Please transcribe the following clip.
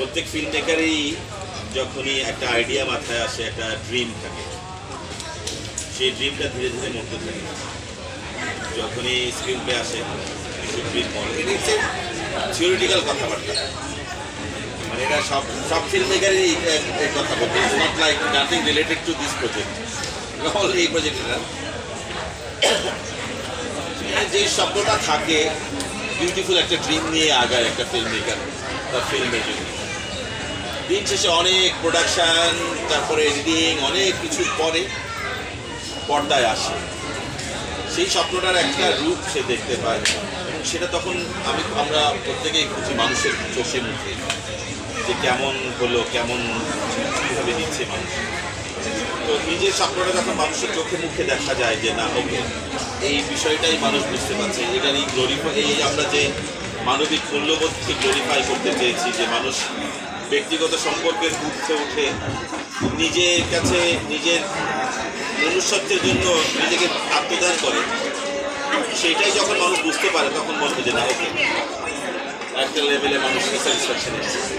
প্রত্যেক ফিল্ম মেকারই যখনই একটা আইডিয়া মাথায় আসে, একটা ড্রিম থাকে, সেই ড্রিমটা ধীরে ধীরে মরতে থাকে। যখনই স্ক্রিন প্লে আসে থিওরিটিক্যাল কথাবার্তা। মানে এটা সব সব ফিল্ম মেকারই কথা বলতে not like nothing related to this project এই প্রজেক্টটা যে স্বপ্নটা থাকে বিউটিফুল একটা ড্রিম নিয়ে আগায় একটা ফিল্ম মেকার বা ফিল্মের জন্য। দিন শেষে অনেক প্রোডাকশান তারপরে এডিটিং অনেক কিছুর পরে পর্দায় আসে। সেই স্বপ্নটার একটা রূপ সে দেখতে পায় এবং সেটা তখন আমি, আমরা প্রত্যেকেই খুঁজি মানুষের চোখে মুখে যে কেমন হলো, কেমন কীভাবে নিচ্ছে মানুষ। তো নিজের স্বপ্নটা যখন মানুষের চোখে মুখে দেখা যায় যে না ওকে এই বিষয়টাই মানুষ বুঝতে পারছে এটা এই গ্লোরিফাই এই আমরা যে মানবিক মূল্যবোধকে গ্লোরিফাই করতে চেয়েছি যে মানুষ ব্যক্তিগত সম্পর্কের ঊর্ধ্বে উঠে নিজের কাছে নিজের মনুষ্যত্বের জন্য নিজেকে আত্মদান করে। সেটাই যখন মানুষ বুঝতে পারে তখন মনে হয় যে না ওকে একটা লেভেলে মানুষ স্যাটিসফ্যাকশন এসেছে